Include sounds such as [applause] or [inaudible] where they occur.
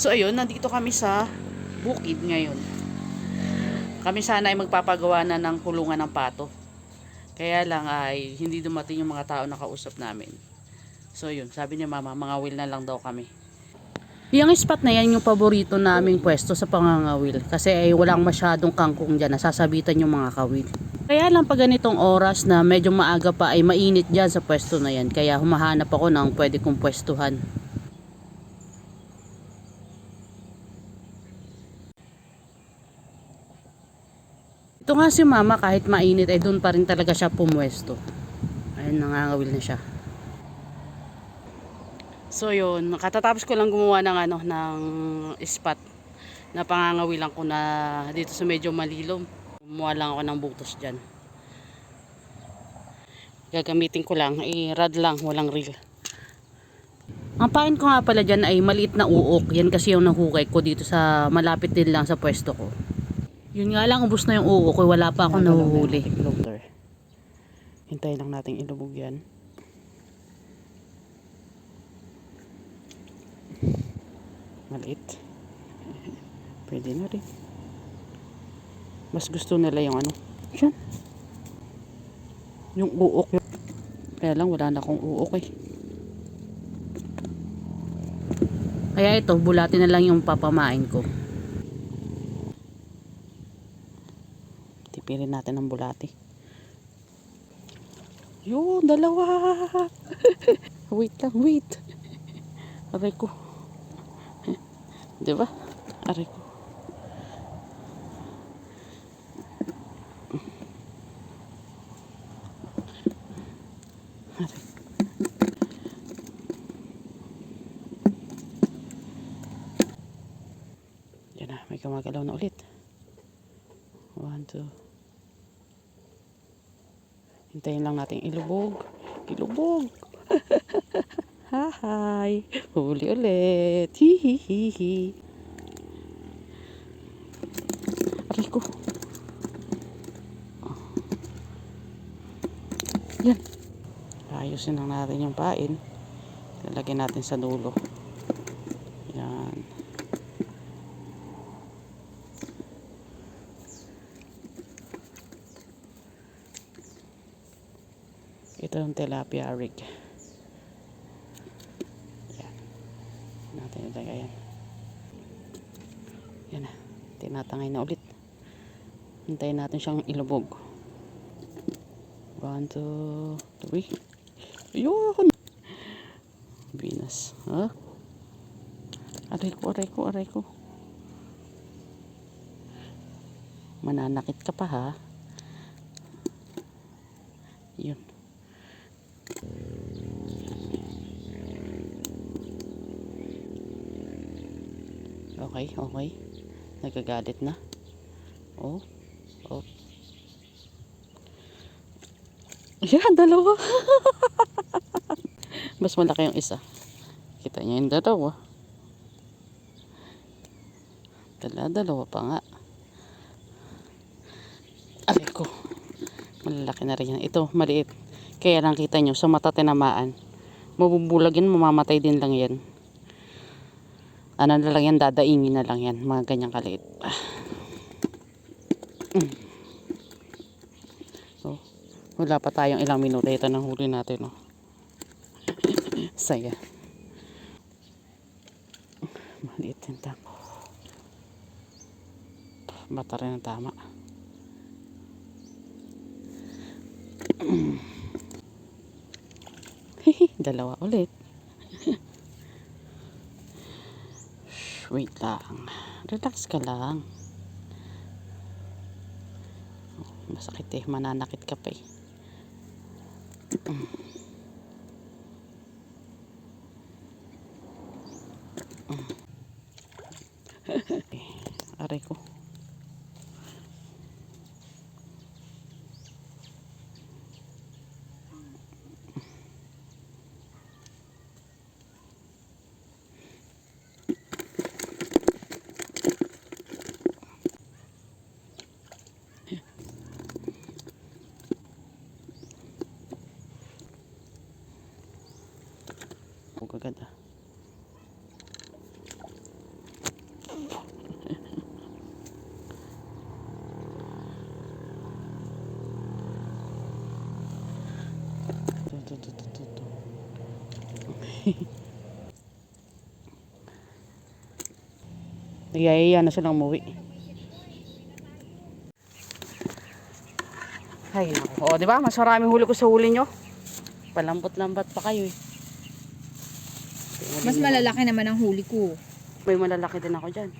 So ayun, nandito kami sa bukid ngayon. Kami sana ay magpapagawa na ng kulungan ng pato. Kaya lang ay hindi dumating yung mga tao na kausap namin. So yun, sabi ni mama, mga will na lang daw kami. Yung spot na yan yung paborito naming pwesto sa pangangawil. Kasi ay walang masyadong kangkong dyan. Nasasabitan yung mga kawil. Kaya lang pag ganitong oras na medyo maaga pa ay mainit dyan sa pwesto na yan. Kaya humahanap ako ng pwede kong pwestuhan. Ito nga si mama kahit mainit ay doon pa rin talaga siya pumwesto. Ayun nangangawil na siya. So yun, katatapos ko lang gumawa ng ano ng spot na pangangawilan ko na dito sa medyo malilom. Gumawa lang ako ng butos diyan. Gagamitin ko lang, i-rad lang, walang reel. Ang pain ko nga pala dyan ay maliit na uok. Yan kasi yung nahukay ko dito sa malapit din lang sa pwesto ko. Yun nga lang, ubos na yung uok ko. Wala pa akong nahuhuli. Hintayin lang natin ilubog yan. Maliit. Pwede na rin. Mas gusto nila yung ano. Yan. Yung uok. Kaya lang wala na akong uok eh. Kaya ito, bulatin na lang yung papamain ko. Tipirin natin ang bulati. Yun, dalawa. [laughs] wait lang, wait. Aray ko. [laughs] Di ba? Aray ko. Aray. Yan na, may gumagalaw na ulit. Two. Hintayin lang natin ilubog. Ilubog. [laughs] Hi. Huli ulit. Hihihihi. Aray ko. Yan. Ayusin lang natin yung pain. Lalagyan natin sa dulo. Yan. Ito yung tilapia rig. Yan. Natin ilagay yan. Yan na. Tinatangay na ulit. Hintayin natin siyang ilubog. One, two, three. Yun! Venus. Ha? Aray ko, aray ko, aray ko. Mananakit ka pa ha. Yun. Okay, okay. Nagagalit na. Oh. Oh. Yan, dalawa. [laughs] Mas malaki yung isa. Kita niyo yung dalawa. Dala, dalawa pa nga. Aray ko. Malalaki na rin yan. Ito, maliit. Kaya lang kita nyo, sa mata tinamaan. Mabubulag yan, mamamatay din lang yan. Ano na lang yan, dadaingin na lang yan. Mga ganyang kaliit. Ah. Mm. So, wala pa tayong ilang minuto. Ito nang huli natin. Oh. Saya. Maliit yung tama. Bata rin ang tama. Dalawa ulit. Wait lang. Relax ka lang. Oh, Masakit eh. Mananakit ka pa eh. [laughs] Aray ko. Ang kagad ah. Nagyayaya na silang umuwi. Ay, o, oh, di ba? Mas marami huli ko sa huli nyo. Palambot-lambat pa kayo eh. Mas malalaki naman ang huli ko. May malalaki din ako dyan.